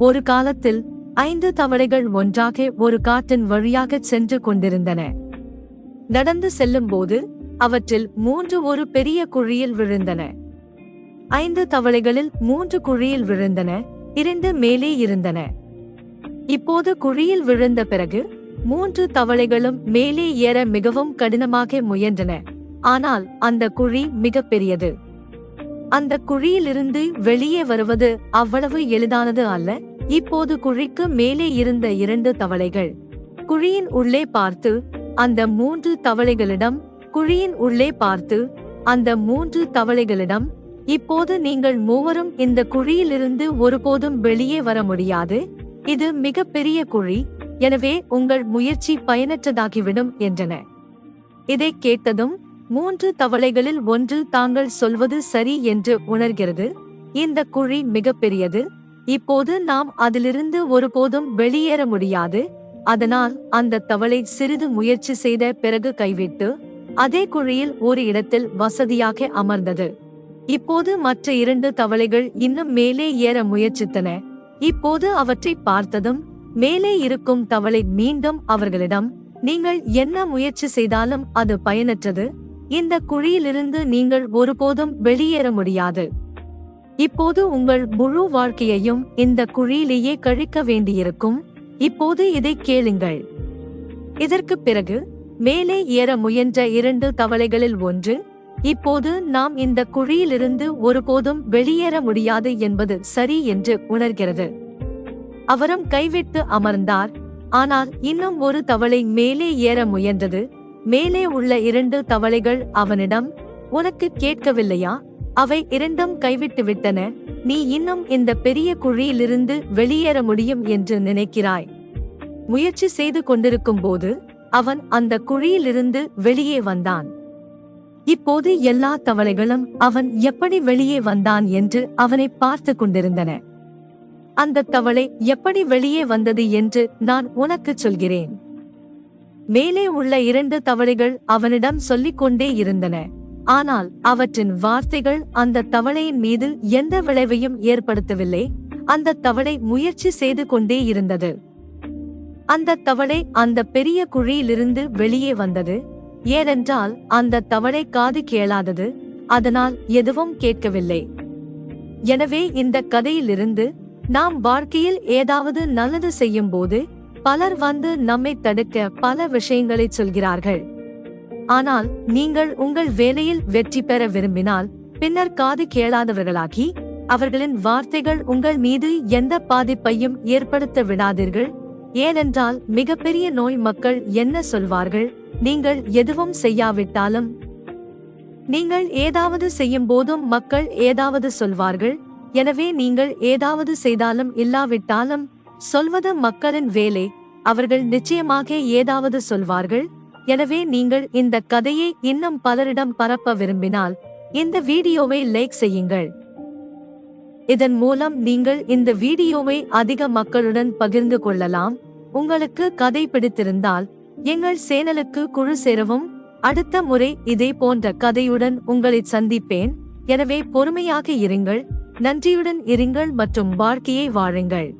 ஒரு காலத்தில் ஐந்து தவளைகள் ஒன்றாக ஒரு காட்டின் வழியாக சென்று கொண்டிருந்தன. நடந்து செல்லும்போது அவற்றில் மூன்று ஒரு பெரிய குழியில் விழுந்தன. ஐந்து தவளைகளில் மூன்று குழியில் விழுந்தன இரண்டு மேலே இருந்தன. இப்போது குழியில் விழுந்த பிறகு மூன்று தவளைகளும் மேலே ஏற மிகவும் கடினமாக முயன்றன. ஆனால் அந்த குழி மிக பெரியது. அந்த குழியிலிருந்து வெளியே வருவது அவ்வளவு எளிதானது அல்ல. இப்போது குழிக்கு மேலே இருந்த இரண்டு தவளைகள். குழியின் உள்ளே பார்த்து அந்த மூன்று தவளைகளிடம் குழியின் உள்ளே பார்த்து அந்த மூன்று தவளைகளிடம் இப்போது நீங்கள் மூவரும் இந்த குழியிலிருந்து ஒருபோதும் வெளியே வர முடியாது. இது மிக பெரிய குழி எனவே உங்கள் முயற்சி பயனற்றதாகிவிடும் என்றன. இதை கேட்டதும் மூன்று தவளைகளில் ஒன்று தாங்கள் சொல்வது சரி என்று உணர்கிறது. இந்த குழி மிக பெரியது இப்போது நாம் அதிலிருந்து ஒருபோதும் வெளியேற முடியாது. அதனால் அந்த தவளை சிறிது முயற்சி செய்த பிறகு கைவிட்டு அதே குழியில் ஒரு இடத்தில் வசதியாக அமர்ந்தது. இப்போது மற்ற இரண்டு தவளைகள் இன்னும் மேலே ஏற முயற்சித்தன. இப்போது அவற்றை பார்த்ததும் மேலே இருக்கும் தவளை மீண்டும் அவர்களிடம் நீங்கள் என்ன முயற்சி செய்தாலும் அது பயனற்றது. இந்த குழியிலிருந்து நீங்கள் ஒருபோதும் வெளியேற முடியாது. இப்போது உங்கள் முழு வாழ்க்கையையும் இந்த குழியிலேயே கழிக்க வேண்டியிருக்கும். இப்போது இதை கேளுங்கள். இதற்கு பிறகு மேலே ஏற முயன்ற இரண்டு தவளைகளில் ஒன்று இப்போது நாம் இந்த குழியிலிருந்து ஒருபோதும் வெளியேற முடியாது என்பது சரி என்று உணர்கிறது. அவரும் கைவிட்டு அமர்ந்தார். ஆனால் இன்னும் ஒரு தவளை மேலே ஏற முயன்றது. மேலே உள்ள இரண்டு தவளைகள் அவனிடம் உனக்கு கேட்கவில்லையா? அவை இரண்டும் கைவிட்டு விட்டன நீ இன்னும் இந்த பெரிய குழியிலிருந்து வெளியேற முடியும் என்று நினைக்கிறாய். முயற்சி செய்து கொண்டிருக்கும் போது அவன் அந்த குழியிலிருந்து வெளியே வந்தான். இப்போது எல்லா தவளைகளும் அவன் எப்படி வெளியே வந்தான் என்று அவனை பார்த்து கொண்டிருந்தன. அந்த தவளை எப்படி வெளியே வந்தது என்று நான் உனக்குச் சொல்கிறேன். மேலே உள்ள இரண்டு தவளைகள் அவனிடம் சொல்லிக் கொண்டே இருந்தன. ஆனால் அவற்றின் வார்த்தைகள் அந்த தவளையின் மீது எந்த விளைவையும் ஏற்படுத்தவில்லை. அந்த தவளை முயற்சி செய்து கொண்டே இருந்தது. அந்த தவளை அந்த பெரிய குழியிலிருந்து வெளியே வந்தது. ஏனென்றால் அந்த தவளை காது கேளாதது அதனால் எதுவும் கேட்கவில்லை. எனவே இந்த கதையிலிருந்து நாம் வாழ்க்கையில் ஏதாவது நல்லது செய்யும் போது பலர் வந்து நம்மை தடுக்க பல விஷயங்களை சொல்கிறார்கள். ஆனால் நீங்கள் உங்கள் வேலையில் வெற்றி பெற விரும்பினால் பின்னர் காது கேளாதவர்களாகி அவர்களின் வார்த்தைகள் உங்கள் மீது எந்த பாதிப்பையும் ஏற்படுத்த விடாதீர்கள். ஏனென்றால் மிகப்பெரிய நோய் மக்கள் என்ன சொல்வார்கள்? நீங்கள் எதுவும் செய்யாவிட்டாலும் நீங்கள் ஏதாவது செய்யும் போதும் மக்கள் ஏதாவது சொல்வார்கள். எனவே நீங்கள் ஏதாவது செய்தாலும் இல்லாவிட்டாலும் சொல்வது மக்களின் வேலை அவர்கள் நிச்சயமாக ஏதாவது சொல்வார்கள். எனவே நீங்கள் இந்த கதையை இன்னும் பலரிடம் பரப்ப விரும்பினால் இந்த வீடியோவை லைக் செய்யுங்கள். இதன் மூலம் நீங்கள் இந்த வீடியோவை அதிக மக்களுடன் பகிர்ந்து கொள்ளலாம். உங்களுக்கு கதை பிடித்திருந்தால் எங்கள் சேனலுக்கு குழு சேரவும். அடுத்த முறை இதே போன்ற கதையுடன் உங்களை சந்திப்பேன். எனவே பொறுமையாக இருங்கள் நன்றியுடன் இருங்கள் மற்றும் வாழ்க்கையை வாழுங்கள்.